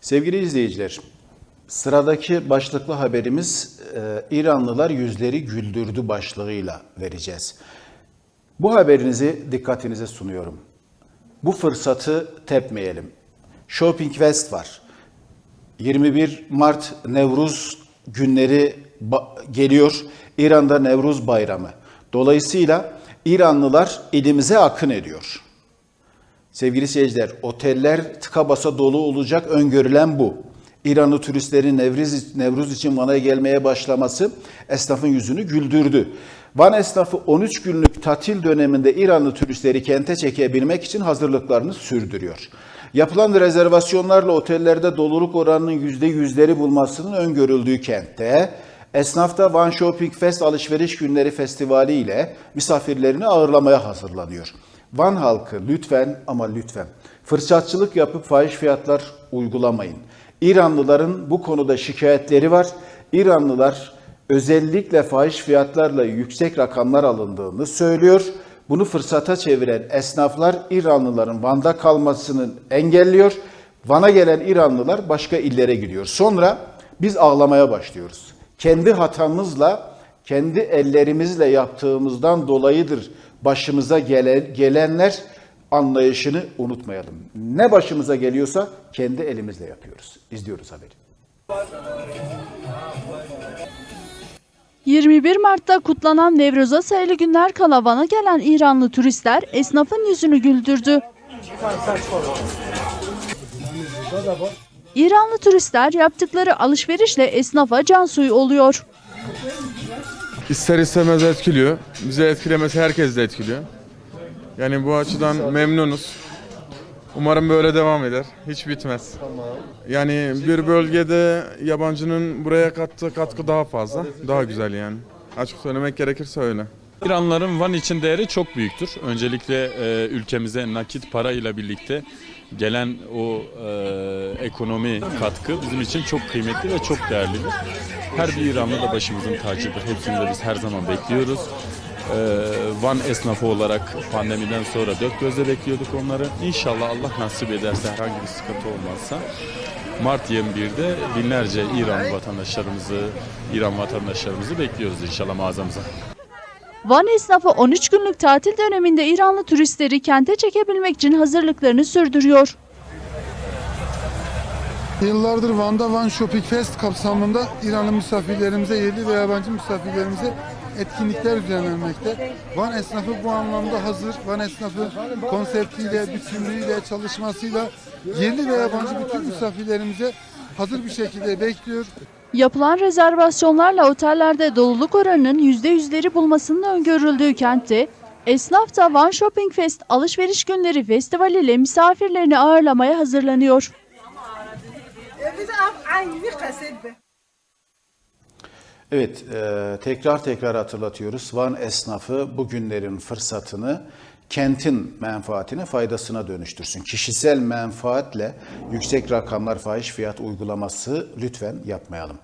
Sevgili izleyiciler, sıradaki başlıklı haberimiz e, İranlılar yüzleri güldürdü başlığıyla vereceğiz. Bu haberinizi dikkatinize sunuyorum. Bu fırsatı tepmeyelim. Shopping West var. 21 Mart Nevruz günleri geliyor. İran'da Nevruz Bayramı. Dolayısıyla İranlılar ilimize akın ediyor. Sevgili seyirciler, oteller tıka basa dolu olacak öngörülen bu. İranlı turistlerin Nevruz, Nevruz için Van'a gelmeye başlaması esnafın yüzünü güldürdü. Van esnafı 13 günlük tatil döneminde İranlı turistleri kente çekebilmek için hazırlıklarını sürdürüyor. Yapılan rezervasyonlarla otellerde doluluk oranının %100'leri bulmasının öngörüldüğü kentte esnaf da Van Shopping Fest alışveriş günleri festivali ile misafirlerini ağırlamaya hazırlanıyor. Van halkı lütfen ama lütfen fırsatçılık yapıp fahiş fiyatlar uygulamayın. İranlıların bu konuda şikayetleri var. İranlılar özellikle fahiş fiyatlarla yüksek rakamlar alındığını söylüyor. Bunu fırsata çeviren esnaflar İranlıların Van'da kalmasını engelliyor. Van'a gelen İranlılar başka illere gidiyor. Sonra biz ağlamaya başlıyoruz. Kendi hatamızla, kendi ellerimizle yaptığımızdan dolayıdır başımıza gelen, gelenler anlayışını unutmayalım. Ne başımıza geliyorsa kendi elimizle yapıyoruz. İzliyoruz haberi. 21 Mart'ta kutlanan Nevruz'a sayılı günler kala Van'a gelen İranlı turistler esnafın yüzünü güldürdü. İranlı turistler yaptıkları alışverişle esnafa can suyu oluyor. İster istemez etkiliyor. Bizi etkilemesi herkes de etkiliyor. Yani bu açıdan memnunuz. Umarım böyle devam eder. Hiç bitmez. Yani bir bölgede yabancının buraya kattığı katkı daha fazla. Daha güzel yani. Açık söylemek gerekirse öyle. İranlıların Van için değeri çok büyüktür. Öncelikle e, ülkemize nakit para ile birlikte gelen o e, ekonomi katkı bizim için çok kıymetli ve çok değerlidir. Her bir İranlı da başımızın tacıdır. Hepsini de biz her zaman bekliyoruz. E, Van esnafı olarak pandemiden sonra dört gözle bekliyorduk onları. İnşallah Allah nasip ederse herhangi bir sıkıntı olmazsa Mart 21'de binlerce İran vatandaşlarımızı, İran vatandaşlarımızı bekliyoruz inşallah mağazamıza. Van esnafı 13 günlük tatil döneminde İranlı turistleri kente çekebilmek için hazırlıklarını sürdürüyor. Yıllardır Van'da Van Shopping Fest kapsamında İranlı misafirlerimize, yerli ve yabancı misafirlerimize etkinlikler düzenlenmekte. Van esnafı bu anlamda hazır. Van esnafı konseptiyle, bütünlüğüyle, çalışmasıyla yerli ve yabancı bütün misafirlerimize hazır bir şekilde bekliyor. Yapılan rezervasyonlarla otellerde doluluk oranının %100'leri bulmasının öngörüldüğü kentte, esnaf da Van Shopping Fest alışveriş günleri festivaliyle misafirlerini ağırlamaya hazırlanıyor. Evet, e, tekrar tekrar hatırlatıyoruz. Van esnafı bu günlerin fırsatını kentin menfaatine, faydasına dönüştürsün. Kişisel menfaatle yüksek rakamlar fahiş fiyat uygulaması lütfen yapmayalım.